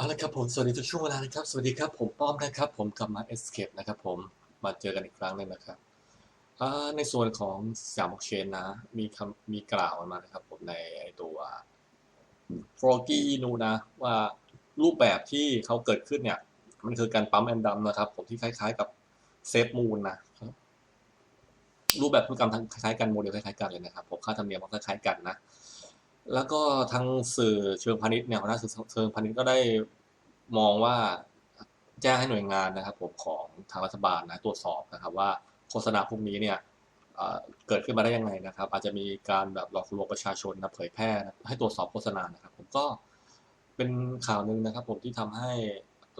เอาละครับผมสวัสดีทุกช่วงเวลานะครับ สวัสดีครับผมป้อมนะครับ ผมกลับมา Escape นะครับผมมาเจอกันอีกครั้งหนึงนะครับในส่วนของสามอกเชนนะ มีคำมีกล่าวมานะครับ ผมในตัว f r o g y นูนะ ว่ารูปแบบที่เขาเกิดขึ้นเนี่ย มันคือการปั๊มแอนดัมนะครับ ผมที่คล้ายๆกับเซฟมูนนะรูปแบบพฤติกรรมคล้ายๆกันโมเดลคล้ายๆกันเลยนะครับผมค่าธรรมเนียมก็คล้ายๆกันนะ แล้วก็ทางสื่อเชิงพาณิชย์เนี่ยคณะสื่อเชิงพาณิชย์ก็ได้มองว่าแจ้งให้หน่วยงานนะครับผมของทางรัฐบาลนะตรวจสอบนะครับ ว่าโฆษณาพวกนี้เนี่ยเกิดขึ้นมาได้ยังไงนะครับ อาจจะมีการแบบหลอกลวงประชาชนนะเผยแพร่นะให้ตรวจสอบโฆษณานะครับ ผมก็เป็นข่าวหนึ่งนะครับ ผมที่ทำให้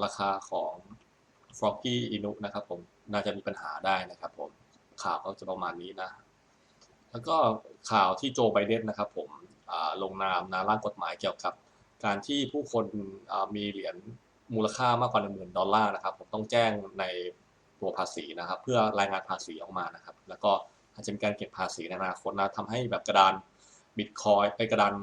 ราคาของ f r o g y Inu นะครับ ผมน่าจะมีปัญหาได้นะครับ ผมข่าวก็จะประมาณนี้นะ แล้วก็ข่าวที่โจไบเดนนะครับ ผม ลงนามนะร่างกฎหมายเกี่ยวกับ การที่ผู้คนมีเหรียญมูลค่ามากกว่าหนึ่งหมื่นดอลลาร์นะครับผมต้องแจ้งในตัวภาษีนะครับ เพื่อรายงานภาษีออกมานะครับ แล้วก็อาจจะมีการเก็บภาษีในอนาคตนะทำให้แบบกระดานบิตคอยไปกระดาน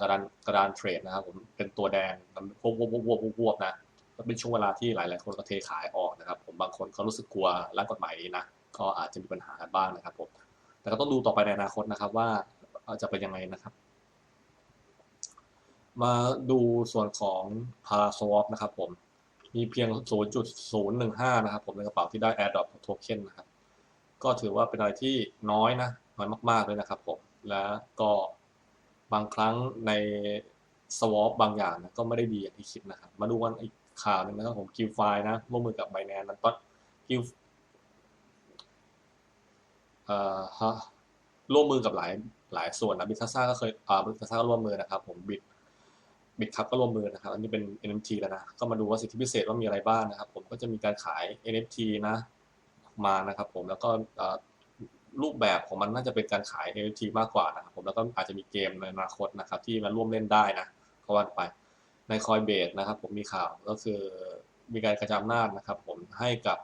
กระดานกระดานเทรดนะครับผมเป็นตัวแดงมันวบวบวบวบวบวบนะก็เป็นช่วงเวลาที่หลาย ๆ คนก็เทขายออกนะครับ ผมบางคนเขารู้สึกกลัวร่างกฎหมายนี้นะก็อาจจะมีปัญหากันบ้างนะครับผมแต่ก็ต้องดูต่อไปในอนาคตนะครับว่าจะเป็นยังไงนะครับ มาดูส่วนของ Paraswap นะครับผม มีเพียง 0.015 นะครับผมในกระเป๋าที่ได้ AirDrop Token นะครับ ก็ถือว่าเป็นอะไรที่น้อยนะ น้อยมากๆเลยนะครับผม และก็บางครั้งใน swap บางอย่างนะก็ไม่ได้ดีอย่างที่คิดนะครับ มาดูกันอีกข่าวหนึงนะครับผม g i l f i นะร่วมมือกับ Binance นั้นตอน g i l เอ่อฮะร่วมมือกับหลายหลายส่วนนะบิทัซ่าก็เคยอ่าบิทัซ่าก็ร่วมมือนะครับผมบิต บิตครับก็ร่วมมือนะครับ อันนี้เป็น NFT แล้วนะ ก็มาดูว่าสิทธิพิเศษว่ามีอะไรบ้างนะครับ ผมก็จะมีการขาย NFT นะมานะครับ ผมแล้วก็รูปแบบของมันน่าจะเป็นการขาย NFT มากกว่านะครับ ผมแล้วก็อาจจะมีเกมในอนาคตนะครับ ที่มาร่วมเล่นได้นะก็ว่าไปในคอยเบสนะครับ ผมมีข่าวก็คือมีการกระจายอำนาจนะครับ ผมให้กับ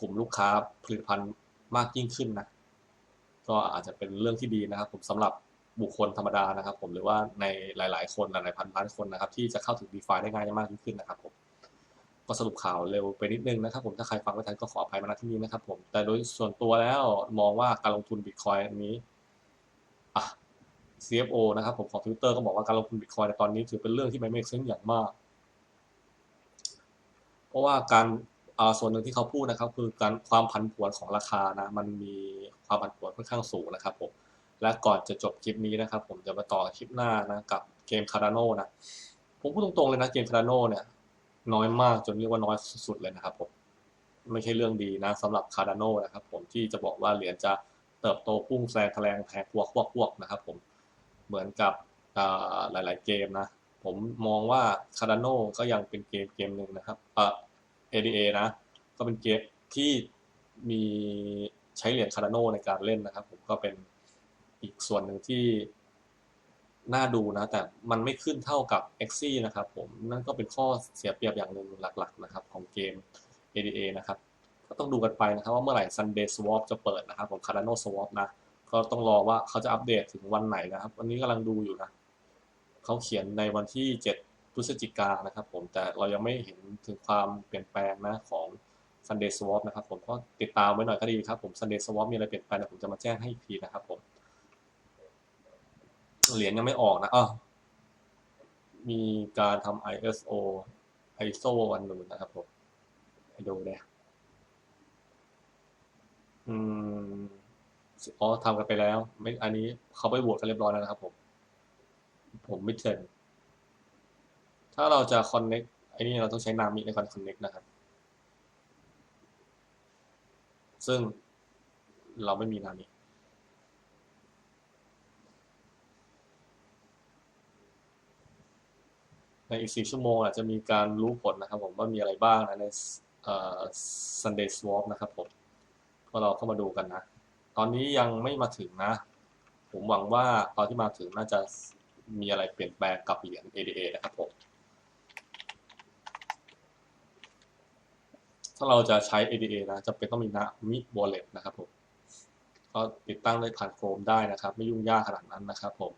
กลุ่มลูกค้าผลิตภัณฑ์มากยิ่งขึ้นนะก็อาจจะเป็นเรื่องที่ดีนะครับ ผมสำหรับ บุคคลธรรมดานะครับ ผมหรือว่าในหลาย ๆ คนหลายๆพันล้านคนนะครับ ที่จะเข้าถึง d e f i ได้ง่ายมากยิ่งขึ้นนะครับผมก็สรุปข่าวเร็วไปนิดนึงนะครับผมถ้าใครฟังไม่ทันก็ขออภัยมาณที่นี้นะครับผมแต่โดยส่วนตัวแล้วมองว่าการลงทุนบิตคอยอันนี้ CFO นะครับผมของ Twitter ก็บอกว่าการลงทุนบิตคอยในตอนนี้ถือเป็นเรื่องที่ไม่ make sense อย่างมาก เพราะว่าการาส่วนหนึ่งที่เขาพูดนะครับ คือการความผันผวนของราคานะมันมีความผันผวนค่อนข้างสูงนะครับผม และก่อนจะจบคลิปนี้นะครับ ผมจะมาต่อคลิปหน้านะกับเกมคาร์ด n โนนะผมพูดตรงๆเลยนะเกมคาร์ด n โนเนี่ย น้อยมากจนเรียกว่าน้อยสุดๆเลยนะครับผมไม่ใช่เรื่องดีนะสำหรับคาร์ด n โนนะครับผมที่จะบอกว่าเหรียญจะเติบโตพุ่งแซงแถลงแพงพวกพวกพวกนะครับผมเหมือนกับหลาย ๆ เกมนะ ผมมองว่าคาร์ด n โนก็ยังเป็นเกมเกมหนึ่งนะครับเอ่อ ADA นะ ก็เป็นเกมที่มีใช้เหรียญคาร์ด n โนในการเล่นนะครับ ผมก็เป็น อีกส่วนหนึ่งที่น่าดูนะ แต่มันไม่ขึ้นเท่ากับ x อนะครับผมนั่นก็เป็นข้อเสียเปรียบอย่างหนึ่งหลักๆนะครับ ของเกม ADA นะครับ ก็ต้องดูกันไปนะครับ ว่าเมื่อไหร่ Sunday Swap จะเปิดนะครับของ Cardano Swap นะ ก็ต้องรอว่าเขาจะอัปเดตถึงวันไหนนะครับ วันนี้กำลังดูอยู่นะ เขาเขียนในวันที่ 7 พฤศจิกานะครับ ผมแต่เรายังไม่เห็นถึงความเปลี่ยนแปลงนะของ Sunday Swap นะครับ ผมก็ติดตามไว้หน่อยก็ดีครับผม Sunday Swap มีอะไรเปลี่ยนแปลงผมจะมาแจ้งให้อีกทีนะครับผม เหรียญยังไม่ออกนะอ้อมีการทำ ISO ISO วันนึ่งนะครับผมให้ดูเนี่ยอืมอ๋อทำกันไปแล้ว ไม่อันนี้เขาไปโหวตกันเรียบร้อยแล้วนะครับผม ผมไม่เทรนถ้าเราจะ connect ไอ้นี่เราต้องใช้นามิในการ connect นะครับ ซึ่งเราไม่มีนามิ ในอีกสี่ชั่วโมงอาจจะมีการรู้ผลนะครับผมว่ามีอะไรบ้างนะในเอ่อ Sunday Swap นะครับผมก็เราเข้ามาดูกันนะ ตอนนี้ยังไม่มาถึงนะ ผมหวังว่าตอนที่มาถึงน่าจะมีอะไรเปลี่ยนแปลงกับเหรียญ ADA นะครับผม ถ้าเราจะใช้ ADA นะจะเป็นต้องมีนะมิ Wallet นะครับผม ก็ติดตั้งได้ผ่านโครมได้นะครับ ไม่ยุ่งยากขนาดนั้นนะครับผม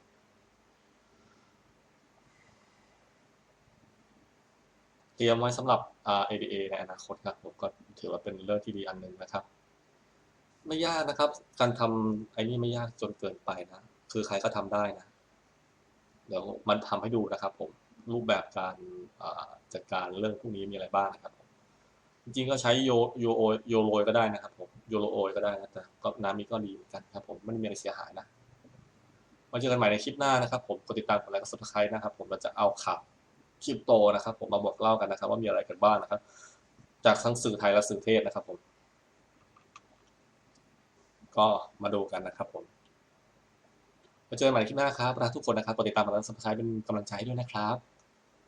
เตรียมไว้สำหรับ ADA ในอนาคตครับผมก็ถือว่าเป็นเรื่องที่ดีอันหนึ่งนะครับ ไม่ยากนะครับ การทำไอ้นี่ไม่ยากจนเกินไปนะ คือใครก็ทำได้นะ เดี๋ยวมันทำให้ดูนะครับผม รูปแบบการจัดการเรื่องพวกนี้มีอะไรบ้างนะครับผมจริงๆก็ใช้โยโยโอโยโรยก็ได้นะครับผมโยโรโอยก็ได้นะแต่ก็น้ำนี้ก็ดีเหมือนกันครับผมไม่ได้มีอะไรเสียหายนะมาเจอกันใหม่ในคลิปหน้านะครับผม กดติดตามกดไลค์กดซับสไครต์นะครับผมเราจะเอาข่าว คริปโตนะครับผมมาบอกเล่ากันนะครับ ว่ามีอะไรกันบ้างนะครับ จากทั้งสื่อไทยและสื่อเทศนะครับผมก็มาดูกันนะครับผมมาเจอกันใหม่ในคลิปหน้าครับรักทุกคนนะครับกดติดตามกดไลค์กดซับสไครต์เป็นกำลังใจให้ด้วยนะครับ